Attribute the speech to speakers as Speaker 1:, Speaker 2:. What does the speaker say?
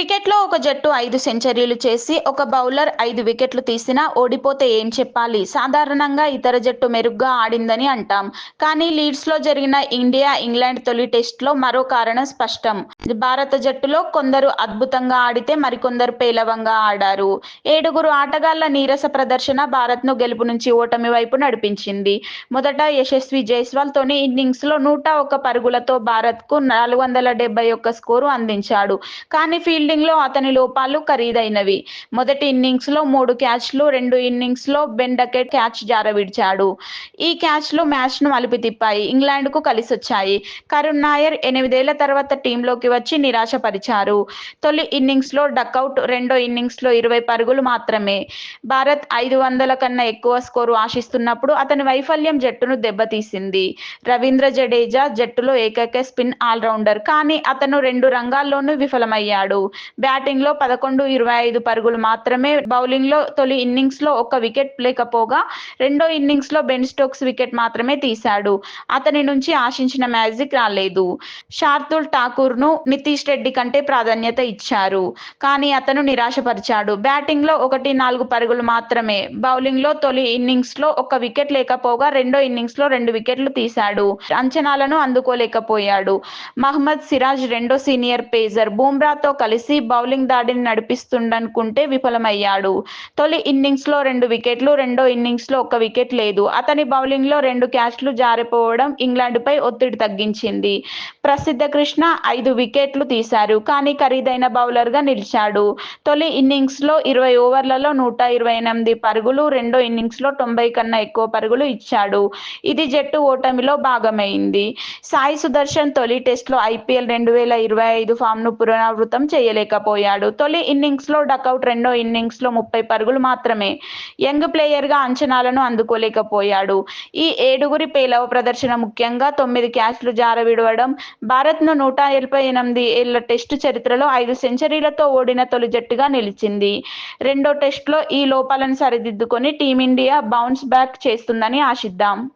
Speaker 1: క్రికెట్లో ఒక జట్టు ఐదు సెంచరీలు చేసి ఒక బౌలర్ ఐదు వికెట్లు తీసినా ఓడిపోతే ఏం చెప్పాలి? సాధారణంగా ఇతర జట్టు మెరుగ్గా ఆడిందని అంటాం. కానీ లీడ్స్లో జరిగిన ఇండియా ఇంగ్లాండ్ తొలి టెస్ట్లో మరో కారణం స్పష్టం. భారత జట్టులో కొందరు అద్భుతంగా ఆడితే మరికొందరు పేలవంగా ఆడారు. ఏడుగురు ఆటగాళ్ళ నీరస ప్రదర్శన భారత్ను గెలుపు నుంచి ఓటమి వైపు నడిపించింది. మొదట యశస్వి జైస్వాల్ తొలి ఇన్నింగ్స్లో నూట ఒక్క పరుగులతో భారత్కు నాలుగు వందల డెబ్బై ఒక్క స్కోరు అందించాడు. కానీ ఫీల్డ్ ఫీల్డింగ్లో అతని లోపాలు ఖరీదైనవి. మొదటి ఇన్నింగ్స్లో మూడు క్యాచ్లు రెండు ఇన్నింగ్స్లో బెన్ క్యాచ్ జారవిడిచాడు ఈ క్యాచ్లు మ్యాచ్ను మలిపి తిప్పాయి. ఇంగ్లాండ్కు కలిసొచ్చాయి. కరుణ్ నాయర్ ఎనిమిదేళ్ళ తర్వాత టీంలోకి వచ్చి నిరాశపరిచారు. తొలి ఇన్నింగ్స్లో డక్అవుట్ రెండో ఇన్నింగ్స్లో ఇరవై పరుగులు మాత్రమే. భారత్ ఐదు వందల కన్నా ఎక్కువ స్కోరు ఆశిస్తున్నప్పుడు అతని వైఫల్యం జట్టును దెబ్బతీసింది. రవీంద్ర జడేజా జట్టులో ఏకైక స్పిన్ ఆల్రౌండర్. కానీ అతను రెండు రంగాల్లోనూ విఫలమయ్యాడు. బ్యాటింగ్లో పదకొండు ఇరవై ఐదు పరుగులు మాత్రమే. బౌలింగ్లో తొలి ఇన్నింగ్స్లో ఒక వికెట్ లేకపోగా రెండో ఇన్నింగ్స్లో బెన్ స్టోక్స్ వికెట్ మాత్రమే తీశాడు. అతని నుంచి ఆశించిన మ్యాజిక్ రాలేదు. శార్దుల్ ఠాకూర్ను నితీష్ రెడ్డి కంటే ప్రాధాన్యత ఇచ్చారు. కానీ అతను నిరాశపరిచాడు. బ్యాటింగ్లో ఒకటి నాలుగు పరుగులు మాత్రమే. బౌలింగ్లో తొలి ఇన్నింగ్స్లో ఒక వికెట్ లేకపోగా రెండో ఇన్నింగ్స్లో రెండు వికెట్లు తీశాడు. అంచనాలను అందుకోలేకపోయాడు. మహ్మద్ సిరాజ్ రెండో సీనియర్ పేజర్. బూమ్రాతో కలిసి బౌలింగ్ దాడిని నడిపిస్తుండనుకుంటే విఫలమయ్యాడు. తొలి ఇన్నింగ్స్లో రెండు వికెట్లు రెండో ఇన్నింగ్స్లో ఒక్క వికెట్ లేదు. అతని బౌలింగ్లో రెండు క్యాచ్లు జారిపోవడం ఇంగ్లాండ్పై ఒత్తిడి తగ్గించింది. ప్రసిద్ధ కృష్ణ ఐదు వికెట్లు తీశారు కానీ ఖరీదైన బౌలర్గా నిలిచాడు. తొలి ఇన్నింగ్స్లో ఇరవై ఓవర్లలో నూట ఇరవై ఎనిమిది పరుగులు రెండో ఇన్నింగ్స్లో తొంభై కన్నా ఎక్కువ పరుగులు ఇచ్చాడు. ఇది జట్టు ఓటమిలో భాగమైంది. సాయి సుదర్శన్ తొలి టెస్ట్లో ఐపీఎల్ రెండు వేల ఇరవై ఐదు ఫామ్ను పునరావృతం చేయలేకపోయాడు. తొలి ఇన్నింగ్స్లో డకౌట్ రెండో ఇన్నింగ్స్లో ముప్పై పరుగులు మాత్రమే. యంగ్ ప్లేయర్గా అంచనాలను అందుకోలేకపోయాడు. ఈ ఏడుగురి పేలవ ప్రదర్శన ముఖ్యంగా తొమ్మిది క్యాచ్లు జారవిడవడం భారత్ను నూట ఎనభై ఎనిమిది ఏళ్ళ టెస్టు చరిత్రలో ఐదు సెంచరీలతో ఓడిన తొలి జట్టుగా నిలిచింది. రెండో టెస్ట్లో ఈ లోపాలను సరిదిద్దుకొని టీమిండియా బౌన్స్ బ్యాక్ చేస్తుందని ఆశిద్దాం.